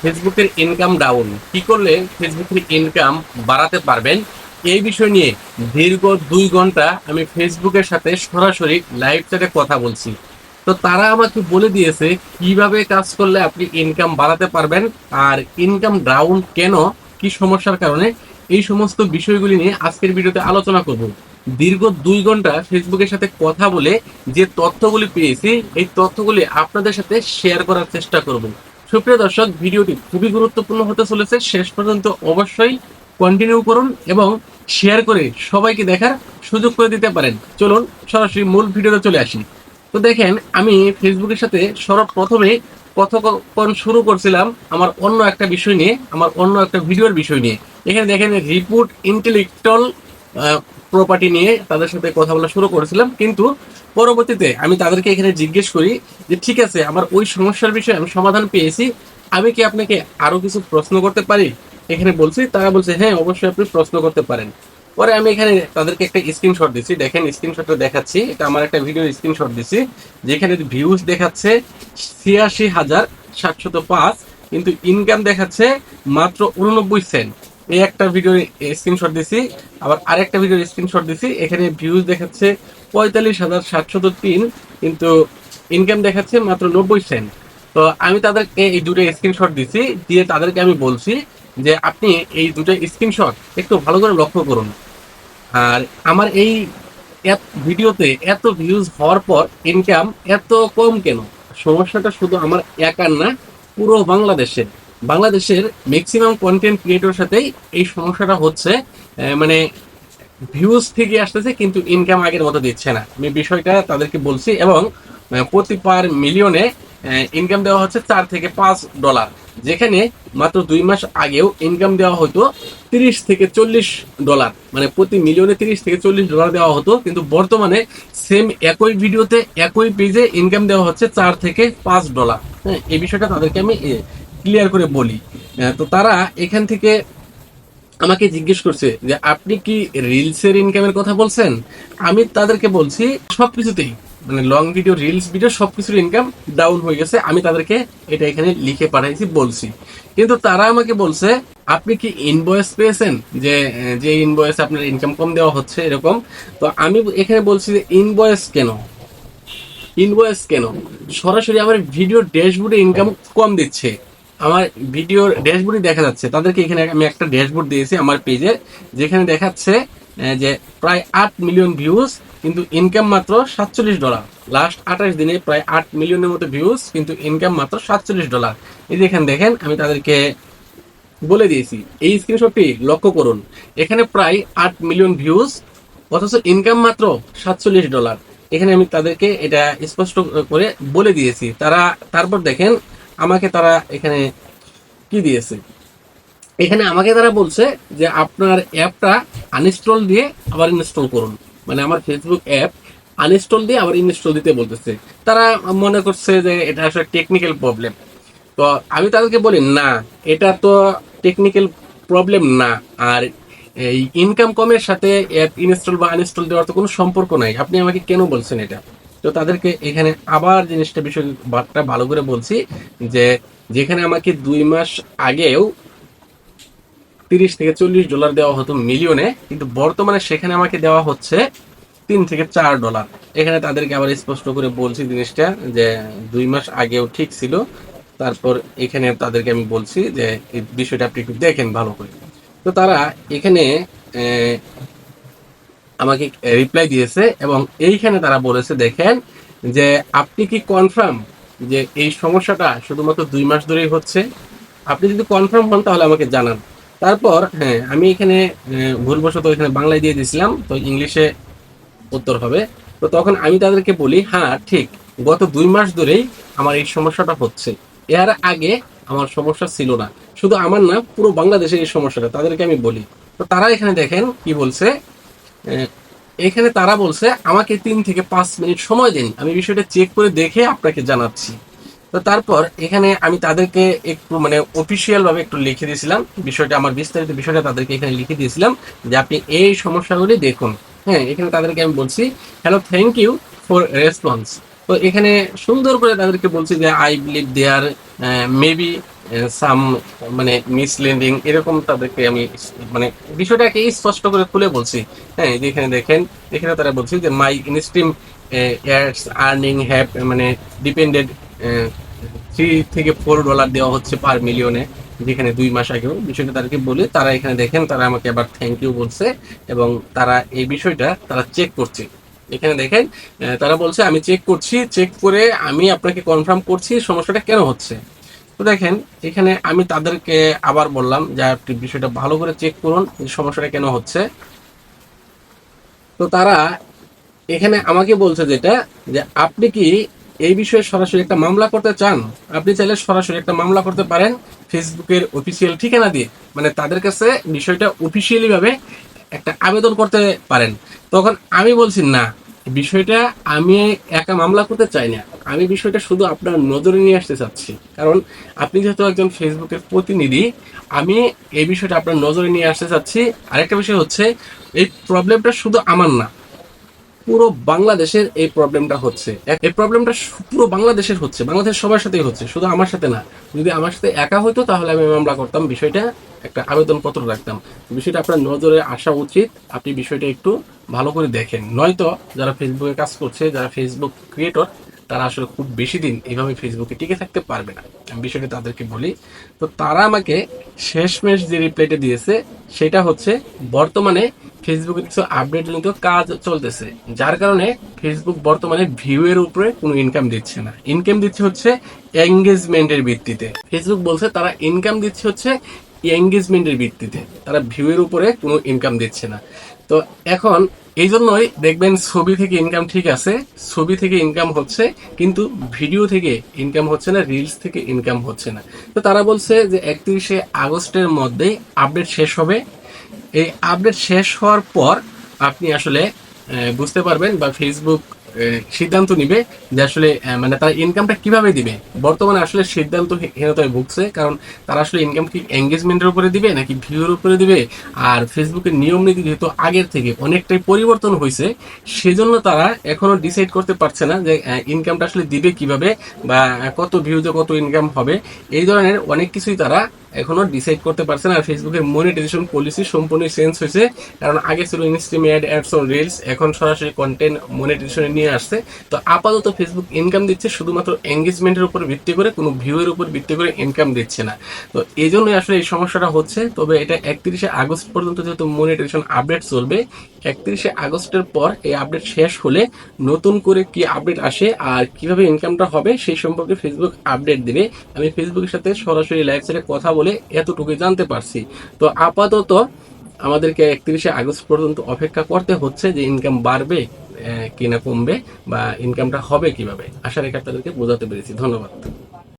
ফেসবুকের income down কি করলে ফেসবুকের ইনকাম বাড়াতে পারবেন? এই বিষয় নিয়ে দীর্ঘ দুই ঘণ্টা আমি ফেসবুকের সাথে সরাসরি লাইভ চ্যাটে কথা বলছি। তো তারা আমাকে বলে দিয়েছে, কীভাবে কাজ করলে আপনি ইনকাম বাড়াতে পারবেন আর ইনকাম ডাউন কেন? কি সমস্যার কারণে? এই সমস্ত বিষয়গুলি নিয়ে আজকের ভিডিওতে আলোচনা করব। দীর্ঘ দুই ঘণ্টা ফেসবুকের সাথে কথা বলে যে তথ্যগুলি পেয়েছি, এই তথ্যগুলি আপনাদের সাথে শেয়ার করার চেষ্টা করব। সুপ্রিয় দর্শক, ভিডিওটি খুবই গুরুত্বপূর্ণ হতে চলেছে। শেষ পর্যন্ত অবশ্যই কন্টিনিউ করুন এবং শেয়ার করে সবাইকে দেখার সুযোগ করে দিতে পারেন। চলুন সরাসরি মূল ভিডিওতে চলে আসি। তো দেখেন, আমি ফেসবুকের সাথে সর্বপ্রথমে কথোপকথন শুরু করছিলাম আমার অন্য একটা বিষয় নিয়ে, আমার অন্য একটা ভিডিওর বিষয় নিয়ে। এখানে দেখেন রিপোর্ট ইন্টেলেকচুয়াল প্রপার্টি নিয়ে তাদের সাথে কথা বলা শুরু করেছিলাম। কিন্তু পরবর্তীতে আমি তাদেরকে এখানে জিজ্ঞেস করি যে, ঠিক আছে, আমার ওই সমস্যার বিষয়ে আমি সমাধান পেয়েছি। আমি কি আপনাকে আরও কিছু প্রশ্ন করতে পারি? এখানে বলছি, তারা বলছে হ্যাঁ অবশ্যই আপনি প্রশ্ন করতে পারেন। পরে আমি এখানে তাদেরকে একটা স্ক্রিনশট দিচ্ছি দেখেন স্ক্রিনশটটা দেখাচ্ছি। এটা আমার একটা ভিডিও স্ক্রিনশট দিচ্ছি যেখানে ভিউজ দেখাচ্ছে ছিয়াশি হাজার সাতশত পাঁচ, কিন্তু ইনকাম দেখাচ্ছে মাত্র উননব্বই সেন্ট এই একটা ভিডিও স্ক্রিনশট দিছি, আবার আরেকটা ভিডিওর স্ক্রিনশট দিছি, এখানে ভিউজ দেখাচ্ছে পঁয়তাল্লিশ হাজার সাতশত তিন, কিন্তু ইনকাম দেখাচ্ছে মাত্র নব্বই সেন্ট তো আমি তাদেরকে এই দুটো স্ক্রিনশট দিছি, দিয়ে তাদেরকে আমি বলছি যে আপনি এই দুটো স্ক্রিনশট একটু ভালো করে লক্ষ্য করুন। আর আমার এই ভিডিওতে এত ভিউজ হওয়ার পর ইনকাম এত কম কেন? সমস্যাটা শুধু আমার একার না, পুরো বাংলাদেশের বাংলাদেশের ম্যাক্সিমাম কন্টেন্ট ক্রিয়েটর সাথেই এই সমস্যাটা হচ্ছে মানে ভিউজ থেকে আসতেছে, কিন্তু ইনকাম আগের মতো দিচ্ছে না। আমি বিষয়টা তাদেরকে বলছি, এবং প্রতি পার মিলিয়নে ইনকাম দেওয়া হচ্ছে চার থেকে পাঁচ ডলার যেখানে মাত্র দুই মাস আগেও ইনকাম দেওয়া হতো তিরিশ থেকে চল্লিশ ডলার মানে প্রতি মিলিয়নে তিরিশ থেকে চল্লিশ ডলার দেওয়া হতো, কিন্তু বর্তমানে সেম একই ভিডিওতে একই পেজে ইনকাম দেওয়া হচ্ছে চার থেকে পাঁচ ডলার হ্যাঁ এই বিষয়টা তাদেরকে আমি ক্লিয়ার করে বলি। তো তারা এখান থেকে আমাকে জিজ্ঞেস করছে যে, আপনি কি রিলসের ইনকামের কথা বলছেন? আমি তাদেরকে বলছি, সবকিছুতেই। মানে লং ভিডিও রিলস ভিডিও সবকিছুর ইনকাম ডাউন হয়ে গেছে। আমি তাদেরকে এটা এখানে লিখে পাঠাইছি, বলছি। কিন্তু তারা আমাকে বলছে, আপনি কি ইনভয়েস পেয়েছেন? যে যে ইনভয়েস আপনার ইনকাম কম দেওয়া হচ্ছে, এরকম? তো আমি এখানে বলছি যে ইনভয়েস কেন? ইনভয়েস কেন? সরাসরি আমার ভিডিও ড্যাশবোর্ডে ইনকাম কম দিচ্ছে। আমার ভিডিও ড্যাশবোর্ডে দেখা যাচ্ছে। তাদেরকে এখানে আমি একটা ড্যাশবোর্ড দিয়েছি আমার পেজে যেখানে দেখাচ্ছে যে প্রায় আট মিলিয়ন ভিউজ কিন্তু ইনকাম মাত্র সাতচল্লিশ ডলার লাস্ট আঠাশ দিনে প্রায় আট মিলিয়নের মতো ভিউজ কিন্তু ইনকাম মাত্র সাতচল্লিশ ডলার এই যে এখানে দেখেন, আমি তাদেরকে বলে দিয়েছি। এই স্ক্রিনশটটি লক্ষ্য করুন। এখানে প্রায় আট মিলিয়ন ভিউজ অথচ ইনকাম মাত্র সাতচল্লিশ ডলার এখানে আমি তাদেরকে এটা স্পষ্ট করে বলে দিয়েছি। তারা, তারপর দেখেন আমাকে তারা এখানে কি দিয়েছে? এখানে আমাকে তারা বলছে যে আপনার অ্যাপটা আনইনস্টল দিয়ে আবার ইনস্টল করুন। মানে আমার ফেসবুক অ্যাপ আনইনস্টল দিয়ে আবার ইনস্টল দিতে বলতেছে। তারা মনে করছে যে এটা আসলে টেকনিক্যাল প্রবলেম তো আমি তাদেরকে বলি, না, এটা তো টেকনিক্যাল প্রবলেম না। আর এই ইনকাম কমের সাথে অ্যাপ ইনস্টল বা আনইনস্টল দেওয়ার তো কোনো সম্পর্ক নাই। আপনি আমাকে কেন বলছেন এটা? তো তাদেরকে এখানে আবার জিনিসটা বিষয় বার্তা ভালো করে বলছি যে, যেখানে আমাকে দুই মাস আগেও তিরিশ থেকে চল্লিশ ডলার দেওয়া হতো মিলিয়নে, কিন্তু বর্তমানে সেখানে আমাকে দেওয়া হচ্ছে তিন থেকে চার ডলার। এখানে তাদেরকে আবার স্পষ্ট করে বলছি জিনিসটা যে, দুই মাস আগেও ঠিক ছিল। তারপর এখানে তাদেরকে আমি বলছি যে, এই বিষয়টা আপনি একটু দেখেন ভালো করে। তো তারা এখানে আমাকে রিপ্লাই দিয়েছে এবং এইখানে তারা বলেছে, দেখেন যে আপনি কি কনফার্ম যে এই সমস্যাটা শুধুমাত্র দুই মাস ধরেই হচ্ছে? আপনি যদি কনফার্ম হন তাহলে আমাকে জানান। তারপর হ্যাঁ আমি এখানে ভুলবশত এখানে বাংলায় দিয়ে দিয়েছিলাম, তো ইংলিশে উত্তর হবে। তো তখন আমি তাদেরকে বলি হ্যাঁ ঠিক, গত দুই মাস ধরেই আমার এই সমস্যাটা হচ্ছে। এর আগে আমার সমস্যা ছিল না। শুধু আমার না, পুরো বাংলাদেশের এই সমস্যাটা, তাদেরকে আমি বলি। তো তারা এখানে দেখেন কি বলছে এখানে তারা বলছে, আমাকে তিন থেকে পাঁচ মিনিট সময় দিন। আমি বিষয়টা চেক করে দেখে আপনাকে জানাচ্ছি। তো তারপর এখানে আমি তাদেরকে একটু মানে অফিসিয়াল ভাবে একটু লিখে দিয়েছিলাম। বিষয়টা, আমার বিস্তারিত বিষয়টা তাদেরকে এখানে লিখে দিয়েছিলাম যে আপনি এই সমস্যাগুলি দেখুন। হ্যাঁ এখানে তাদেরকে আমি বলছি hello thank you for response তো এখানে সুন্দর করে তাদেরকে বলছি যে I believe there maybe some মানে মিসলেন্ডিং এরকম তাদেরকে আমি মানে বিষয়টাকে স্পষ্ট করে খুলে বলছি। হ্যাঁ যেখানে দেখেন, এখানে তারা বলছে যে my instream years earning have মানে ডিপেন্ডেড থ্রি থেকে ফোর ডলার দেওয়া হচ্ছে পার মিলিয়নে যেখানে দুই মাস আগেও। বিষয়টা তাদেরকে বলে, তারা এখানে দেখেন, তারা আমাকে আবার থ্যাংক ইউ বলছে এবং তারা এই বিষয়টা তারা চেক করছে। এখানে দেখেন তারা বলছে, আমি চেক করছি চেক করে আমি আপনাকে কনফার্ম করছি সমস্যাটা কেন হচ্ছে? তো দেখেন, এখানে আমি তাদেরকে আবার বললাম যে, আপনি বিষয়টা ভালো করে চেক করুন সমস্যাটা কেন হচ্ছে? তো তারা এখানে আমাকে বলছে যেটা, যে, আপনি কি এই বিষয়ে সরাসরি একটা মামলা করতে চান? আপনি চাইলে সরাসরি একটা মামলা করতে পারেন ফেসবুকের অফিসিয়াল ঠিকানা দিয়ে। মানে তাদের কাছে বিষয়টা অফিসিয়ালি ভাবে একটা আবেদন করতে পারেন। তখন আমি বলছি, না, বিষয়টা আমি একা মামলা করতে চাই না। আমি বিষয়টা শুধু আপনার নজরে নিয়ে আসতে চাচ্ছি। কারণ আপনি যেহেতু একজন ফেসবুকের প্রতিনিধি, আমি এই বিষয়টা আপনার নজরে নিয়ে আসতে চাচ্ছি। আরেকটা বিষয় হচ্ছে, এই প্রবলেমটা শুধু আমার না, পুরো বাংলাদেশের এই প্রবলেমটা হচ্ছে। এই প্রবলেমটা পুরো বাংলাদেশের হচ্ছে, বাংলাদেশের সবার সাথেই হচ্ছে, শুধু আমার সাথে না। যদি আমার সাথে একা হইতো, তাহলে আমি মামলা করতাম। বিষয়টা একটা আবেদনপত্র রাখতাম। বিষয়টা আপনার নজরে আসা উচিত। আপনি বিষয়টা একটু ভালো করে দেখেন। নয়তো যারা ফেসবুকে কাজ করছে, যারা ফেসবুক ক্রিয়েটর তারা আসলে খুব বেশি দিন এইভাবে ফেসবুকে টিকে থাকতে পারবে না। আমি বিষয়টা তাদেরকে বলি। তো তারা আমাকে শেষমেশ যে রিপ্লাইটা দিয়েছে, সেটা হচ্ছে, বর্তমানে ফেসবুকে কিছু আপডেট জনিত কাজ চলতেছে। যার কারণে ফেসবুক বর্তমানে ভিউ এর উপরে কোনো ইনকাম দিচ্ছে না। ইনকাম দিচ্ছে হচ্ছে এঙ্গেজমেন্টের ভিত্তিতে। ফেসবুক বলছে তারা ইনকাম দিচ্ছে হচ্ছে এঙ্গেজমেন্টের ভিত্তিতে। তারা ভিউ এর উপরে কোনো ইনকাম দিচ্ছে না। তো এখন এই জন্যই দেখবেন ছবি থেকে ইনকাম ঠিক আছে, ছবি থেকে ইনকাম হচ্ছে, কিন্তু ভিডিও থেকে ইনকাম হচ্ছে না রিলস থেকে ইনকাম হচ্ছে না। তো তারা বলছে যে একত্রিশে আগস্টের মধ্যে আপডেট শেষ হবে। এই আপডেট শেষ হওয়ার পর আপনি আসলে বুঝতে পারবেন বা ফেসবুক সিদ্ধান্ত নিবে যে আসলে মানে তারা ইনকামটা কীভাবে দিবে? বর্তমানে আসলে সিদ্ধান্ত হীনতায় ভুগছে, কারণ তারা আসলে ইনকাম কি এঙ্গেজমেন্টের উপরে দিবে নাকি ভিউর উপরে দিবে? আর ফেসবুকের নিয়ম নীতি যেহেতু আগের থেকে অনেকটাই পরিবর্তন হয়েছে সেজন্য তারা এখনও ডিসাইড করতে পারছে না যে ইনকামটা আসলে দিবে কীভাবে বা কত ভিউজে কত ইনকাম হবে। এই ধরনের অনেক কিছুই তারা এখনও ডিসাইড করতে পারছে না। ফেসবুকের মনিটাইজেশন পলিসি সম্পূর্ণ চেঞ্জ হয়েছে। কারণ আগে ছিল instream ad ads on reels এখন সরাসরি কন্টেন্ট মনিটাইজেশনে নিয়ে আসছে। তো আপাতত ফেসবুক ইনকাম দিচ্ছে, শুধুমাত্র এঙ্গেজমেন্টের উপর ভিত্তি করে, কোনো ভিউয়ের উপর ভিত্তি করে ইনকাম দিচ্ছে না। তো এই জন্যই আসলে এই সমস্যাটা হচ্ছে। তবে এটা একত্রিশে আগস্ট পর্যন্ত যেহেতু মনিটাইজেশন আপডেট চলবে, একত্রিশে আগস্টের পর এই আপডেট শেষ হলে নতুন করে কি আপডেট আসে আর কীভাবে ইনকামটা হবে, সেই সম্পর্কে ফেসবুক আপডেট দিবে। আমি ফেসবুকের সাথে সরাসরি লাইভ চ্যাটে কথা বলে এতটুকুই জানতে পারছি। তো আপাতত আমাদেরকে একত্রিশে আগস্ট পর্যন্ত অপেক্ষা করতে হচ্ছে যে ইনকাম বাড়বে কিনা কমবে বা ইনকামটা হবে কীভাবে। আশা রেখে আপনাদেরকে বোঝাতে পেরেছি। ধন্যবাদ।